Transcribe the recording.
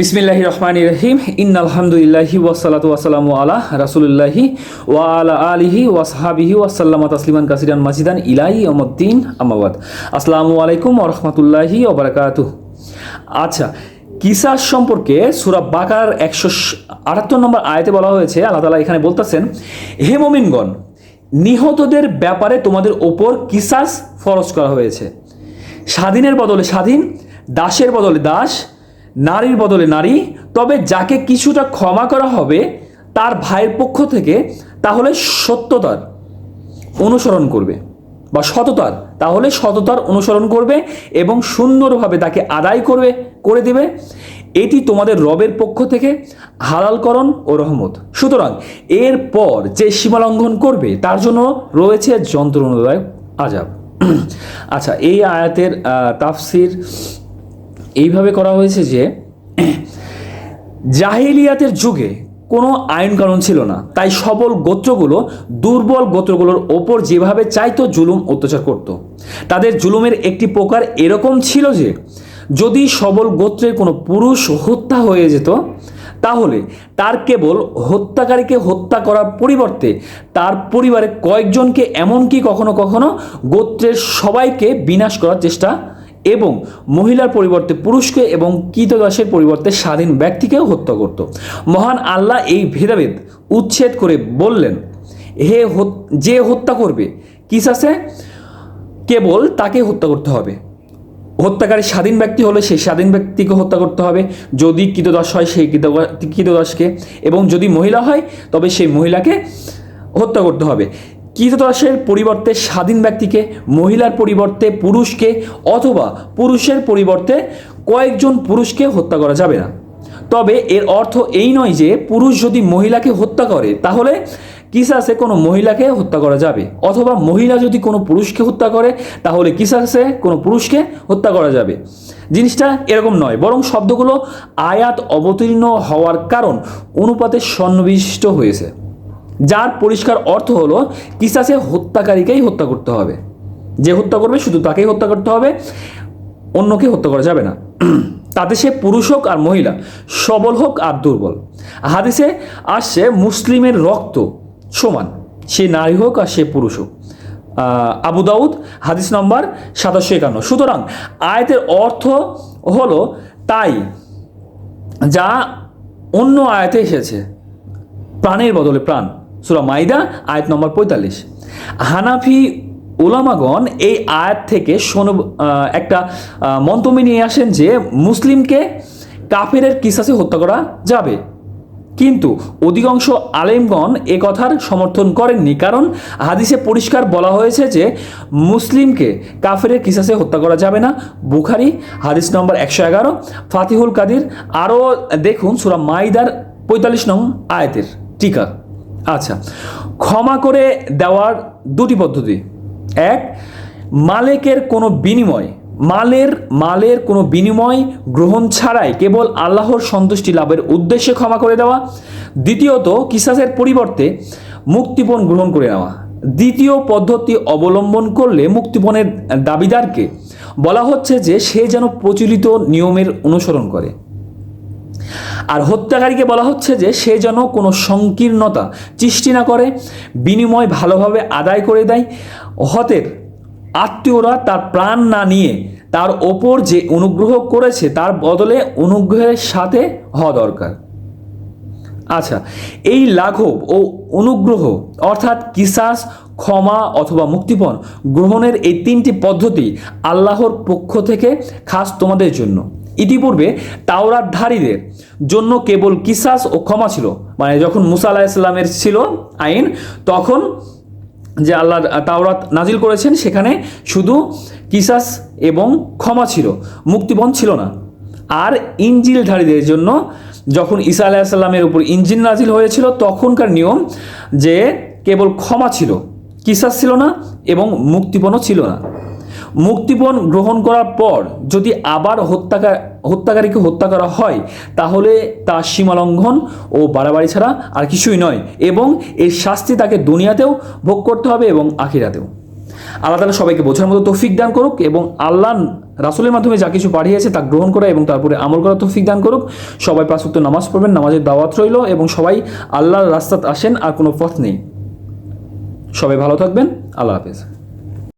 বিসমিল্লাহি রহমান রহিম। ইন আলহামদুলিল্লাহি ওয়াসালাতু ওয়াসালামু আলা রাসুলিল্লাহি ওয়া আলা আলিহি ওয়াসহাবিহি ওয়াসাল্লামা তাসলিমান কাসিরান মাসিদান ইলাহি অমদ্দিন আমাবাদ আসসালামু আলাইকুম ওরহমতুল্লাহি ওবরাকাতু আচ্ছা কিসাস সম্পর্কে সুরা বাকার একশো আটাত্তর নম্বর আয়তে বলা হয়েছে, আল্লাহ তালা এখানে বলতেছেন, হে মোমিনগণ, নিহতদের ব্যাপারে তোমাদের ওপর কিসাস ফরজ করা হয়েছে। স্বাধীনের বদলে স্বাধীন, দাসের বদলে দাস নারীর বদলে নারী। তবে যাকে কিছুটা ক্ষমা করা হবে তার ভাইয়ের পক্ষ থেকে তাহলে সত্যতার অনুসরণ করবে বা সততার, তাহলে সততার অনুসরণ করবে এবং সুন্দরভাবে তাকে আদায় করবে, করে দেবে। এটি তোমাদের রবের পক্ষ থেকে হালালকরণ ও রহমত। সুতরাং এরপর যে সীমালঙ্ঘন করবে, তার জন্য রয়েছে যন্ত্রণাদায়ক আজাব। আচ্ছা এই আয়াতের তাফসির এইভাবে করা হয়েছে যে, জাহিলিয়াতের যুগে কোনো আইন কানুন ছিল না তাই সবল গোত্রগুলো, দুর্বল গোত্রগুলোর ওপর যেভাবে চাইতো জুলুম অত্যাচার করত। তাদের জুলুমের একটি প্রকার এরকম ছিল যে, যদি সবল গোত্রের কোনো পুরুষ হত্যা হয়ে যেত, তাহলে তার কেবল হত্যাকারীকে হত্যা করার পরিবর্তে তার পরিবারের কয়েকজনকে, এমনকি কখনো কখনো গোত্রের সবাইকে বিনাশ করার চেষ্টা এবং মহিলার পরিবর্তে পুরুষকে এবং কীতদাসের পরিবর্তে স্বাধীন ব্যক্তিকেও হত্যা করত। মহান আল্লাহ এই ভেদাভেদ উচ্ছেদ করে বললেন, হে যে হত্যা করবে, কিসাসে? কেবল তাকে হত্যা করতে হবে। হত্যাকারী স্বাধীন ব্যক্তি হলে সেই স্বাধীন ব্যক্তিকে হত্যা করতে হবে। যদি কৃতদাস হয়, সেই কৃতদা- কৃতদাসকে এবং যদি মহিলা হয়, তবে সেই মহিলাকে হত্যা করতে হবে। কৃতদাসের পরিবর্তে স্বাধীন ব্যক্তিকে, মহিলার পরিবর্তে পুরুষকে অথবা পুরুষের পরিবর্তে কয়েকজন পুরুষকে হত্যা করা যাবে না। তবে এর অর্থ এই নয় যে পুরুষ যদি মহিলাকে হত্যা করে, তাহলে কিসাসে কোনো মহিলাকে হত্যা করা যাবে। অথবা মহিলা যদি কোনো পুরুষকে হত্যা করে, তাহলে কিসাসে কোনো পুরুষকে হত্যা করা যাবে। জিনিসটা এরকম নয়, বরং শব্দগুলো আয়াত অবতীর্ণ হওয়ার কারণ অনুপাতে সন্নিবিষ্ট হয়েছে। যার পরিষ্কার অর্থ হলো কিসাসে হত্যাকারীকেই হত্যা করতে হবে। যে হত্যা করবে শুধু তাকেই হত্যা করতে হবে, অন্যকে হত্যা করা যাবে না। তাতে সে পুরুষ হোক আর মহিলা, সবল হোক আর দুর্বল। হাদিসে আসছে, মুসলিমের রক্ত সমান, সে নারী হোক আর সে পুরুষ হোক। আবু দাউদ, হাদিস নম্বর সাতাশশো একান্ন। সুতরাং আয়াতের অর্থ হলো তাই যা অন্য আয়াতে এসেছে, প্রাণের বদলে প্রাণ। সুরা মাইদা, আয়াত নম্বর পঁয়তাল্লিশ। হানাফি ওলামাগণ এই আয়াত থেকে শোন একটা মন্তব্য নিয়ে আসেন যে মুসলিমকে কাফেরের কিসাসে হত্যা করা যাবে। কিন্তু অধিকাংশ আলেমগণ এ কথার সমর্থন করেননি, কারণ হাদিসে পরিষ্কার বলা হয়েছে যে মুসলিমকে কাফেরের কিসাসে হত্যা করা যাবে না। বুখারি, হাদিস নম্বর একশো এগারো, ফাতিহুল কাদির, আরও দেখুন সুরা মাইদার পঁয়তাল্লিশ নং আয়াতের টিকা আচ্ছা ক্ষমা করে দেওয়ার দুটি পদ্ধতি। এক, মালেকের কোনো বিনিময়, মালের মালের কোনো বিনিময় গ্রহণ ছাড়াই কেবল আল্লাহর সন্তুষ্টি লাভের উদ্দেশ্যে ক্ষমা করে দেওয়া। দ্বিতীয়ত, কিসাসের পরিবর্তে মুক্তিপণ গ্রহণ করে নেওয়া। দ্বিতীয় পদ্ধতি অবলম্বন করলে মুক্তিপণের দাবিদারকে বলা হচ্ছে যে সে যেন প্রচলিত নিয়মের অনুসরণ করে। আর হত্যাকারীকে বলা হচ্ছে যে সে যেন কোনো সংকীর্ণতা সৃষ্টি না করে, বিনিময় ভালোভাবে আদায় করে দেয়। হতের আত্মীয়রা তার প্রাণ না নিয়ে তার ওপর যে অনুগ্রহ করেছে তার বদলে অনুগ্রহের সাথে হওয়া দরকার। আচ্ছা এই লাঘব ও অনুগ্রহ অর্থাৎ কিসাস, ক্ষমা অথবা মুক্তিপণ গ্রহণের এই তিনটি পদ্ধতি আল্লাহর পক্ষ থেকে খাস তোমাদের জন্য। ইতিপূর্বে তাওরাতধারীদের জন্য কেবল কিসাস ও ক্ষমা ছিল। মানে যখন মুসা আলাহ ইসলামের ছিল আইন, তখন যে আল্লাহ তাওরাত নাজিল করেছেন, সেখানে শুধু কিসাস এবং ক্ষমা ছিল, মুক্তিপণ ছিল না। আর ইঞ্জিলধারীদের জন্য যখন ঈসা আলাইসাল্লামের উপর ইঞ্জিন নাজিল হয়েছিল, তখনকার নিয়ম যে কেবল ক্ষমা ছিল, কিসাস ছিল না এবং মুক্তিপণও ছিল না। মুক্তিপণ গ্রহণ করার পর যদি আবার হত্যাকার হত্যাকারীকে হত্যা করা হয়, তাহলে তা সীমালঙ্ঘন ও বাড়াবাড়ি ছাড়া আর কিছুই নয় এবং এর শাস্তি তাকে দুনিয়াতেও ভোগ করতে হবে এবং আখিরাতেও। আল্লাহ তালা সবাইকে বোঝার মতো তৌফিক দান করুক এবং আল্লাহ রাসুলের মাধ্যমে যা কিছু পাঠিয়েছে তা গ্রহণ করা এবং তারপরে আমল করা তৌফিক দান করুক। সবাই পাঁচ ওয়াক্ত নামাজ পড়বেন, নামাজের দাওয়াত রইল এবং সবাই আল্লাহর রাস্তাত আসেন আর কোনো পথ নেই। সবাই ভালো থাকবেন, আল্লাহ হাফেজ।